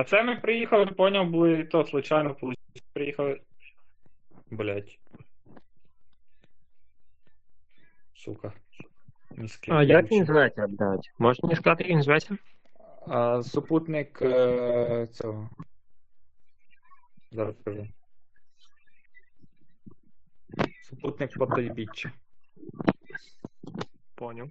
Та це ми приїхали, поняв, були то случайно получилось. Приїхали. Блять. Сука. Міський. А як він зветься, блядь? Можеш мені сказати, як він зветься? А, супутник е, цього. Зараз скажу. Супутник потойбіччя. Поняв.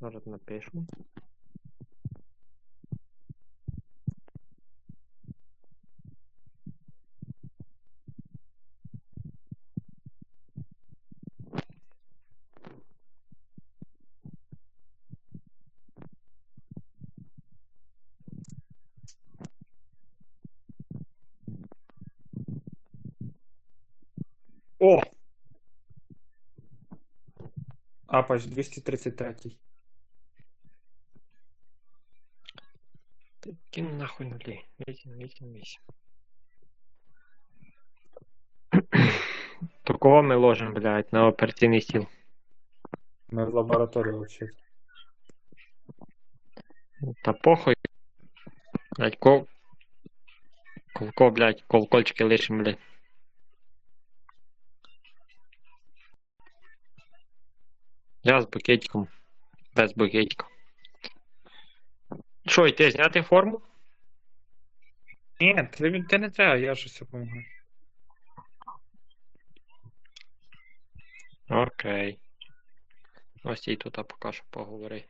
Зараз напишу. О! Апач 233. Ти ким нахуй нулі? 8, 8, 8. То кого ми ложимо, блядь, на операційний стіл? Ми в лабораторії взагалі. Та похуй. Блядь, кол... Колко, блядь, колкольчики лишим, блядь. Я з букетиком. Без букетика. Що, йти зняти форму? Ні, ти, ти не треба, я щось допомагаю. Окей. Ось і тут покажу поговори.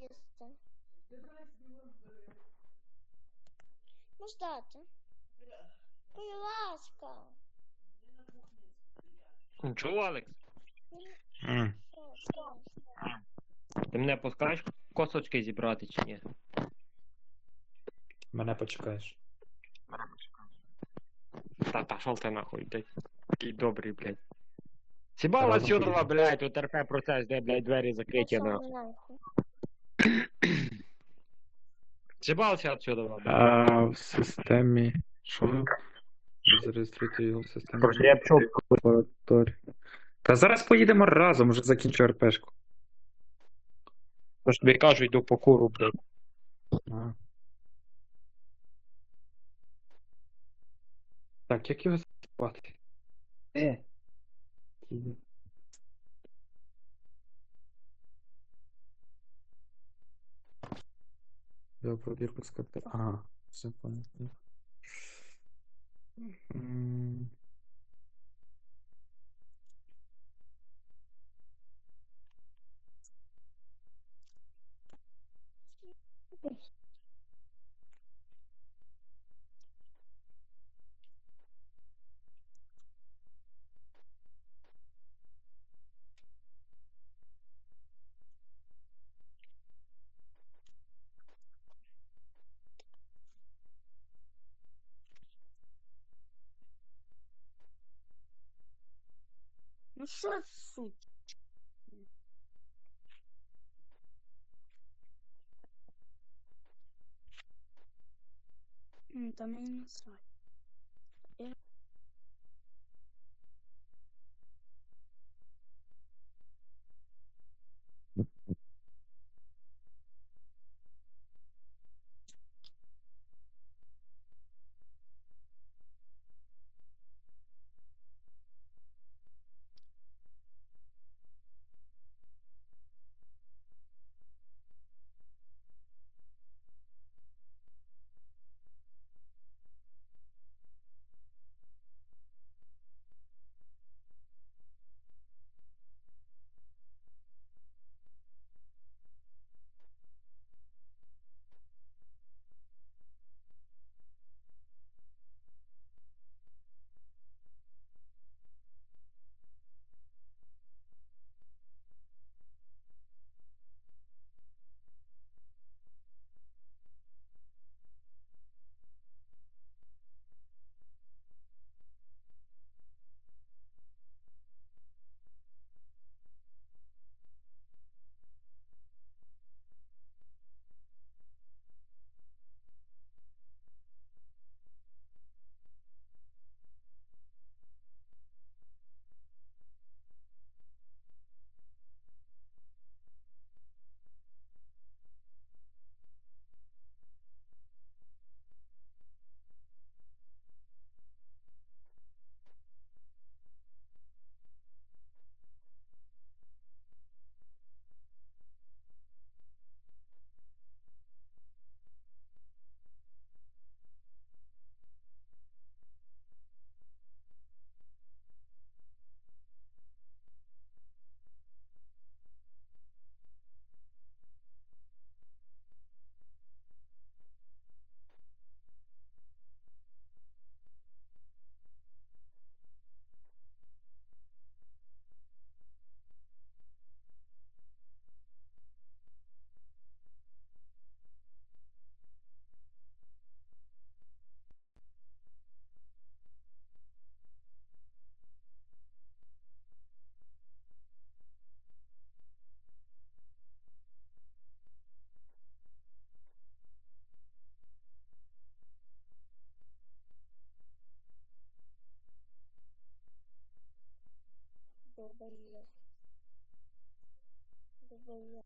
Їсти. Ну ждати. Будь ласка. Чув, Алекс? Що? Ти мене пускаєш косочки зібрати чи ні? Мене почекаєш. Та пошел ти нахуй, блядь. Такий добрий, блядь. Сібала Разом сюди, поїдемо. блядь, тут РП процес, де, блядь, двері закриті, нахуй. нахуй. Сібався отсюда, блядь. А в системі. Що? Зареєструйте його в системі. Просто я пчел лабораторії. Та зараз поїдемо разом, вже закінчу РПшку. Тож тобі кажу, йду по куру, блядь. Так, як його звати? Е. Я пробірку скати. Ага, все понятно. М, Ну що суть? Та мені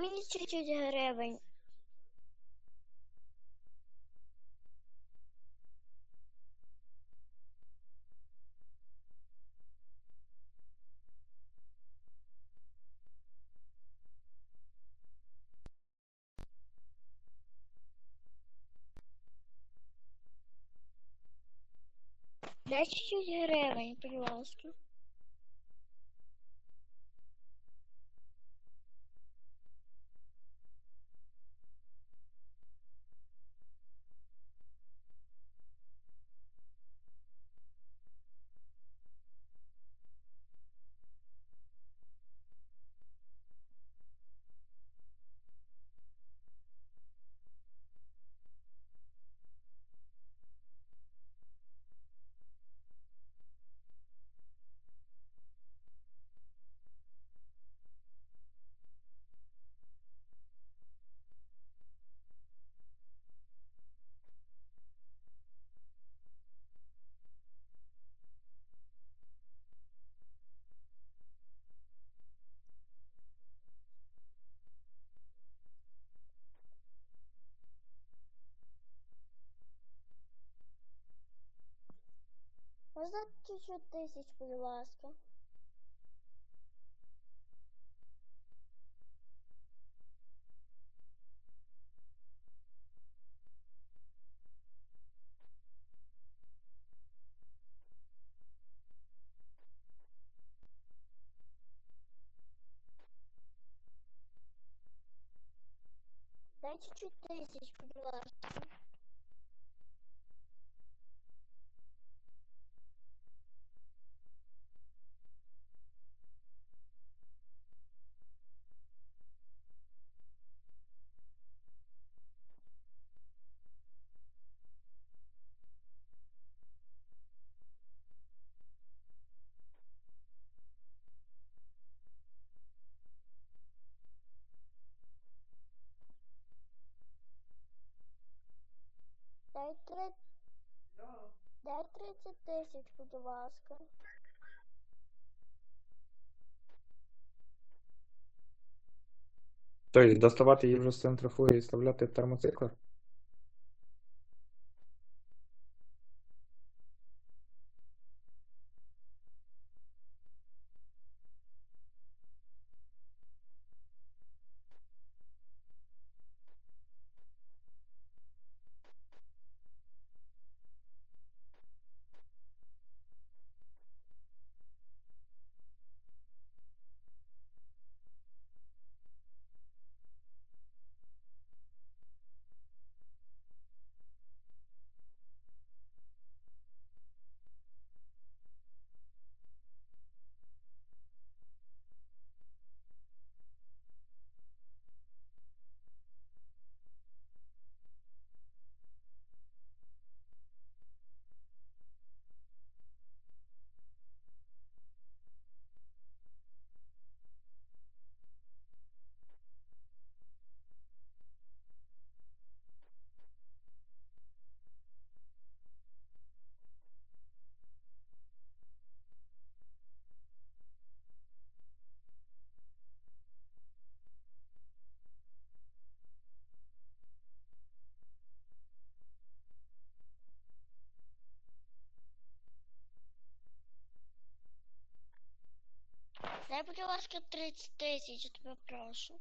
мені чуть-чуть гривень. Дай чуть-чуть гривень, будь ласка. Можна чуть-чуть тисяч, будь ласка? Чуть-чуть тисяч, будь ласка. Три... Дай 30 тисяч, будь ласка. Тобто доставати її вже з центрифуги і вставляти термоциклер? Дай, будь ласка, 30 тисяч, я тебе прошу.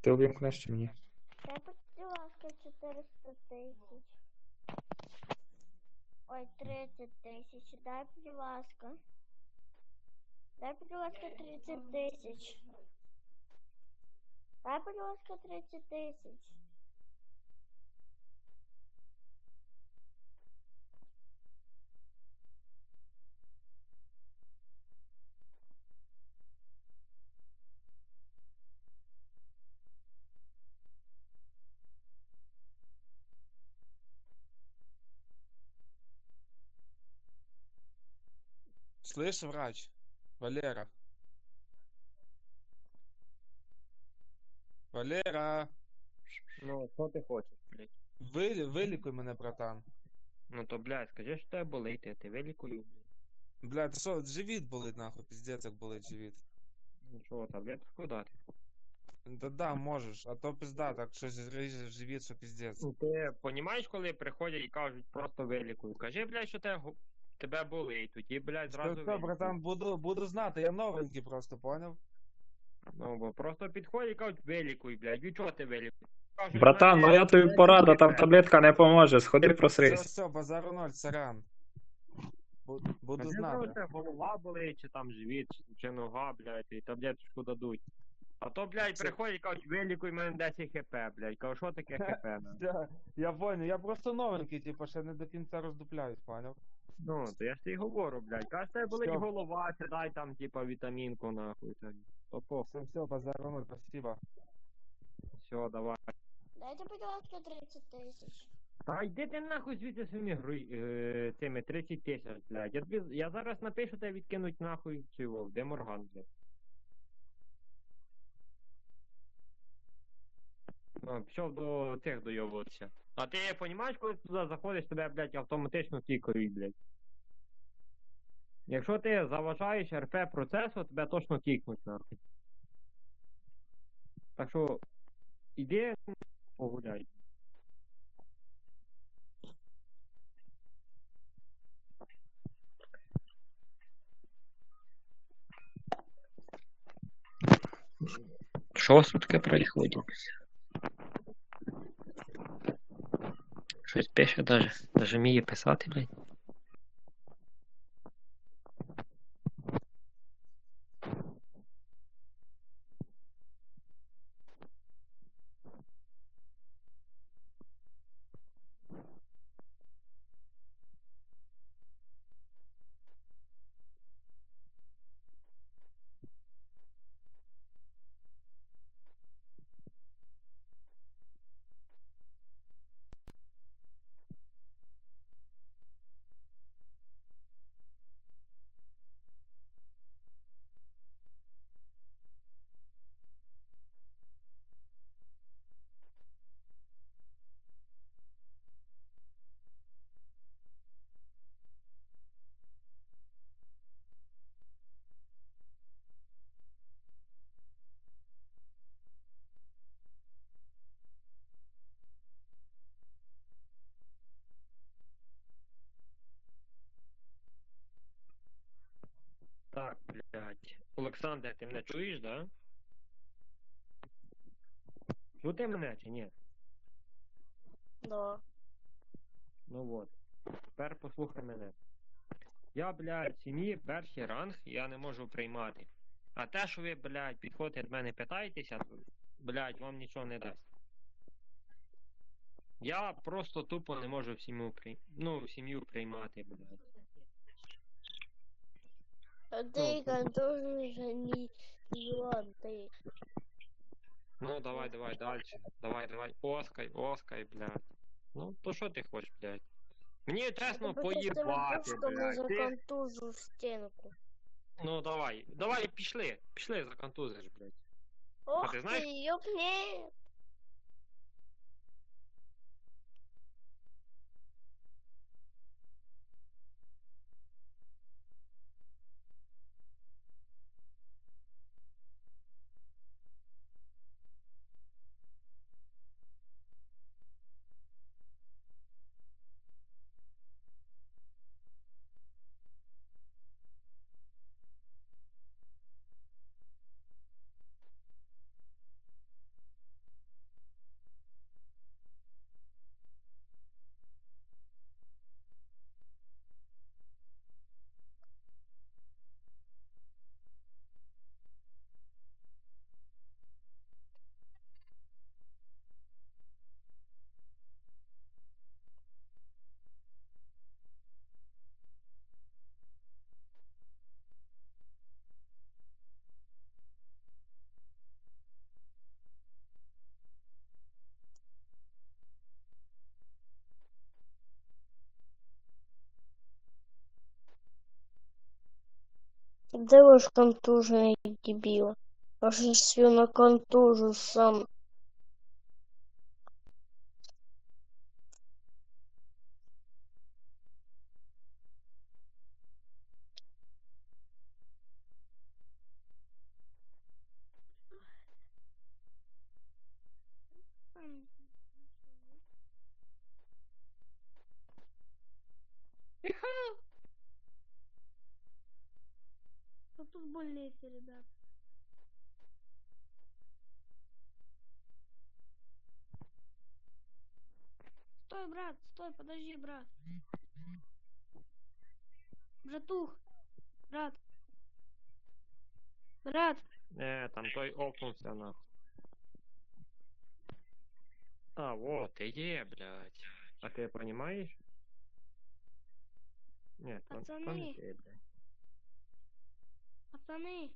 Ти увімкнеш чи мені? Дай, будь ласка, 400 тисяч. Ой, 30 тисяч. Дай, будь ласка. Дай, будь ласка, 30 тисяч. Дай, будь ласка, 30 тисяч. Слышь, врач? Валера. Валера, Ну, що ти хочеш, блядь? ви, вилікуй мене, братан. Ну то, блядь, скажи, що тебе болить, я ти вилікую, блядь. Бля, ти що, живіт болить нахуй, піздець як болить живіт. Ну що, таблетку дати? Да да, можеш, а то пизда, так щось ріже живіт, що піздець. Ну, ти понімаєш, коли приходять і кажуть, просто вилікуй. Кажи, блядь, що тебе, тебе болить, тоді, блядь, Все, зразу все, вилікуй. братан, буду, буду знати, я новенький просто, поняв? Ну, бо просто підходять і кажуть, вилікуй, блядь, і чого ти вилікуй? Кажуть, Братан, «Ну, моя тобі порада, там тебе». таблетка не поможе, сходи Все, просрись. все, базару ноль, сорян. Бу- Буду у знати. тебе голова болить, чи там живіт, чи, чи нога, блядь, і таблеточку дадуть. А то, блядь, Це- приходять і кажуть, вилікуй мене 10 хп, блядь. Кажу, що таке хп, нахуй? Я понял, я просто новенький, типу, ще не до кінця роздупляюсь, поняв? Ну, то я ж тобі говорю, блядь. Каже, тебе болить Всьо. голова, сідай там, типа, вітамінку, нахуй. та- То похуй. Все, все, базару спасибо. Все, давай. Дайте, будь ласка, 30 тисяч. Та йди ти нахуй звідси своїми гри, е, цими 30 тисяч, блядь. Я, тобі, я зараз напишу тебе відкинуть нахуй цього, де Морган, блядь. Ну, пішов до цих дойовуватися. А ти розумієш, коли туди заходиш, тебе, блядь, автоматично кікають, блядь. Якщо ти заважаєш РП процесу, тебе точно кікнуть нахуй. Так що, іди погуляй. Що тут таке происходит? Щось пише даже. Даже вміє писати, блядь. Так, блядь. Олександр, ти мене чуєш, да? Чути мене чи ні? Да. Ну от. Тепер послухай мене. Я, блядь, в сім'ї перший ранг я не можу приймати. А те, що ви, блядь, підходите до мене питаєтеся, блядь, вам нічого не дасть. Я просто тупо не можу в сім'ю при... ну, в сім'ю приймати, блядь. А ты контужный же не миллион, ты. Ну, давай, давай, дальше. Давай, давай. Оскай, оскай, блядь. Ну, то що ти хочеш, блядь? Мені чесно поїбати, чтобы блядь. за Ти... контужу стенку. Ну давай, давай, пішли. Пішли, законтузиш, блядь. Ох ты ты, знаешь- ёпне. Де тоже ж Потому что контужу сам. ребят? Стой, брат, стой, подожди, брат. Братух, брат. Брат, Не, там той окнувся нахуй. А, вот, ти є, блядь. А ти понімаєш? Ні, то, то не Пацани. ти, блядь. пацаны.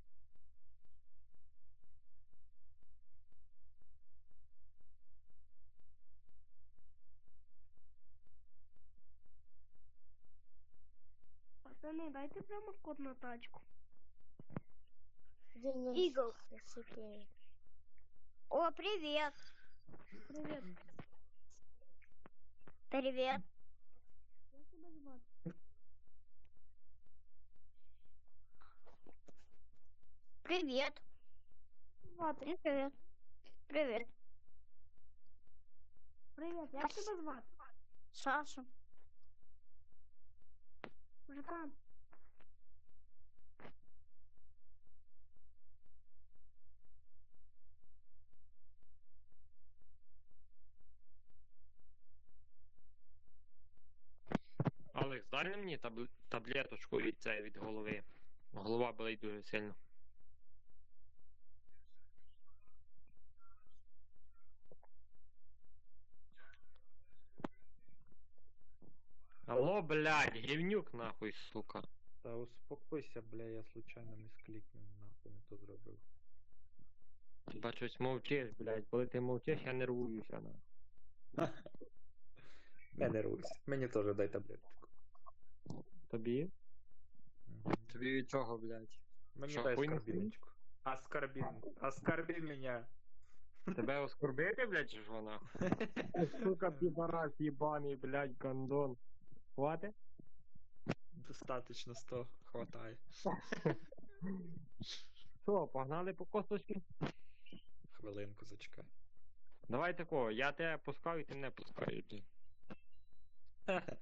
Пацаны, дайте промокод на тачку. Игл. О, привет. Привет. Привет. Як тебе звати? Привет. Привет. Привет. Привет. Як тебе звати? Саша. Братан. Олег, дай мені табл... таблеточку від цієї від голови. Голова болить дуже сильно. Алло, блядь, гівнюк нахуй, сука. Та успокойся, бля, я случайно не склікнув, нахуй не то зробив. Бачусь, мовчиш, блядь. Коли ти мовчиш, я нервуюся на. Не нервуйся. Мені теж дай таблетку. Тобі? Тобі від чого, блядь? Мені Що, дай хуй не скорбіночку. Оскорбін. Оскорби мене. Тебе оскорбити, блядь, чи що нахуй? Сука, підарас, єбаний, блядь, гандон. Хвати? Достаточно 100 хватає. Що, погнали по косточки? Хвилинку зачекай. Давай такого, я тебе пускаю, ти не пускаєш, блядь.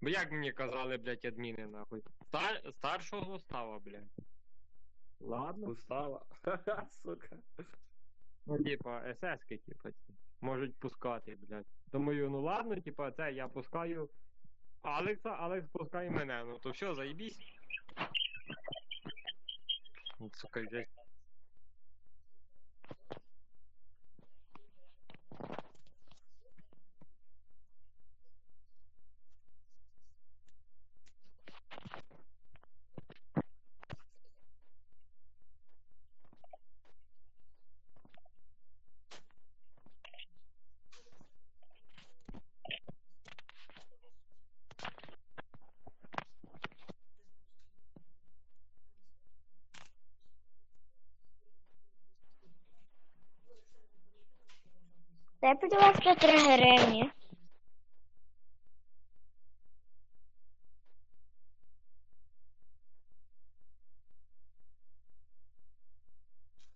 Бо як мені казали, блядь, адміни, нахуй. Стар... Старшого става, блядь. Ладно. Густава. Сука. Ну, типа, ССки, типа, ці, можуть пускати, блядь. Думаю, ну ладно, типа, це я пускаю Алекса, Алекс пускає мене. Ну то все, заїбісь. Ну, Сука, блядь. Дай, будь ласка, 3 гривні.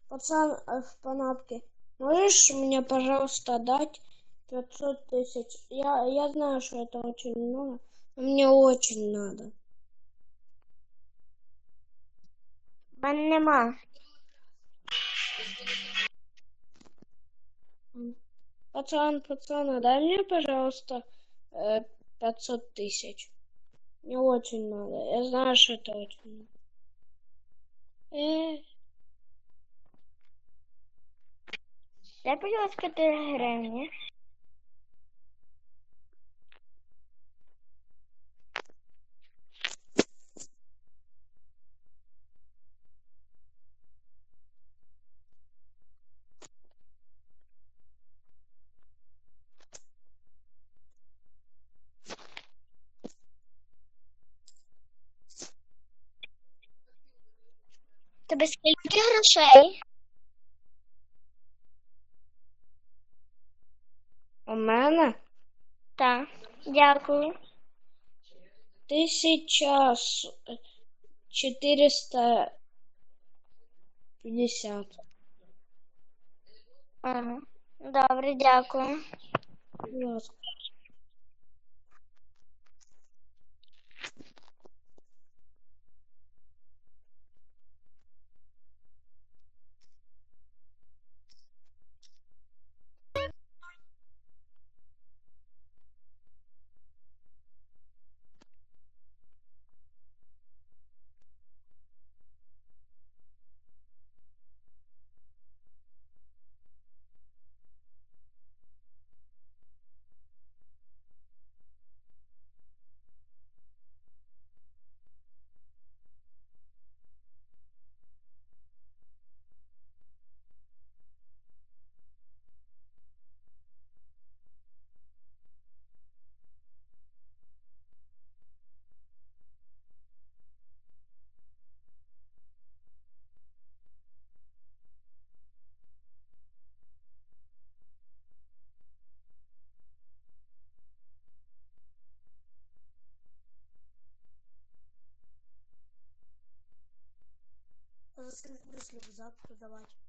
Пацан э, в панапке, можешь мне, пожалуйста, дать 500 тысяч? Я, я знаю, что это очень много, но мне очень надо. мене нема. Пацан, пацан, дай мне, пожалуйста, э, 500 тысяч. Мне очень надо. Я знаю, что это очень много. Э. Дай, пожалуйста, 3 гривни. Тебе скільки грошей? У мене Так, дякую. тисяча чотириста п'ятдесят. Ага. Добре, дякую. Будь ласка. Рюкзак продавати?